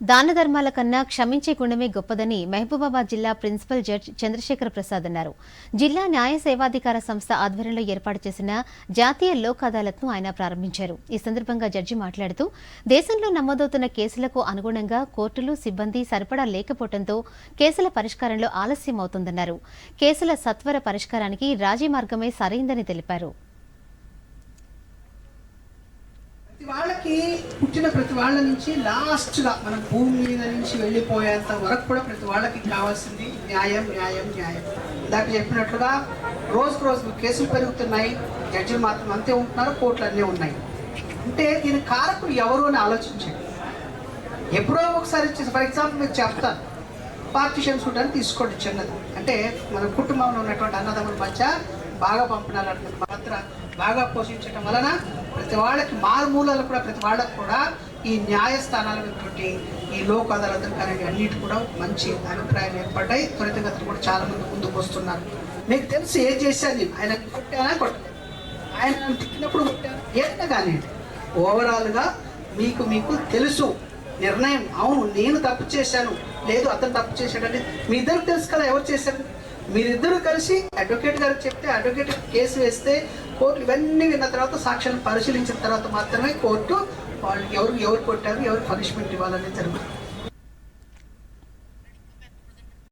దాన ధర్మాల కన్నా క్షమించే గుణమే గొప్పదని మహబూబాబాద్ జిల్లా ప్రిన్సిపల్ జడ్జ్ చంద్రశేఖర ప్రసాద్ అన్నారు. జిల్లా న్యాయ సేవాధికార సంస్థ ఆధ్వర్యంలో ఏర్పాటు చేసిన జాతీయ లోక్ అదాలత్ను ఆయన ప్రారంభించారు. ఈ సందర్భంగా జడ్జి మాట్లాడుతూ దేశంలో నమోదవుతున్న కేసులకు అనుగుణంగా కోర్టులు సిబ్బంది సరిపడా లేకపోవడంతో కేసుల పరిష్కారంలో ఆలస్యం అవుతుందన్నారు కేసుల సత్వర పరిష్కారానికి రాజీ మార్గమే సరైందని తెలిపారు. వాళ్ళకి పుట్టిన ప్రతి వాళ్ళ నుంచి లాస్ట్గా మన భూమి మీద నుంచి వెళ్ళిపోయేంత వరకు కూడా ప్రతి వాళ్ళకి కావాల్సింది న్యాయం న్యాయం న్యాయం. ఇందాక చెప్పినట్లుగా రోజుకు రోజు కేసులు పెరుగుతున్నాయి జడ్జిలు మాత్రం అంతే ఉంటున్నారు కోర్టులు అన్నీ ఉన్నాయి. అంటే దీని కారకులు ఎవరు అని ఆలోచించండి. ఎప్పుడో ఒకసారి ఫర్ ఎగ్జాంపుల్ మీకు చెప్తాను. పార్టీషన్ ఫుడ్ అని తీసుకోండి చిన్నది. అంటే మన కుటుంబంలో ఉన్నటువంటి అన్నదమ్ముల మధ్య బాగా పంపడాలనుకున్న మాత్రం బాగా పోషించడం వలన ప్రతి వాళ్ళకి మారుమూలలు కూడా ప్రతి వాళ్ళకు కూడా ఈ న్యాయస్థానాల ఈ లోక్ అదాలతులు కానీ అన్నిటి కూడా మంచి అభిప్రాయాలు ఏర్పడ్డాయి. త్వరితగతిని కూడా చాలా మంది ముందుకు వస్తున్నారు. మీకు తెలుసు ఏం చేశాను నేను ఆయన కొట్టానా? కొట్టలేదు. ఆయన తిట్టినప్పుడు కొట్టాను? ఏదైనా కానీ ఓవరాల్గా మీకు మీకు తెలుసు. నిర్ణయం అవును నేను తప్పు చేశాను. లేదు అతను తప్పు చేశాడని. మీ ఇద్దరు తెలుసు కదా ఎవరు చేశారు? మీరిద్దరూ కలిసి అడ్వకేట్ గారికి చెప్తే అడ్వకేట్ కేసు వేస్తే కోర్టు ఇవన్నీ విన్న తర్వాత సాక్ష్యాలను పరిశీలించిన తర్వాత మాత్రమే కోర్టు వాళ్ళకి ఎవరు ఎవరు కొట్టారు ఎవరు పనిష్మెంట్ ఇవ్వాలనేది జరుగుతుంది.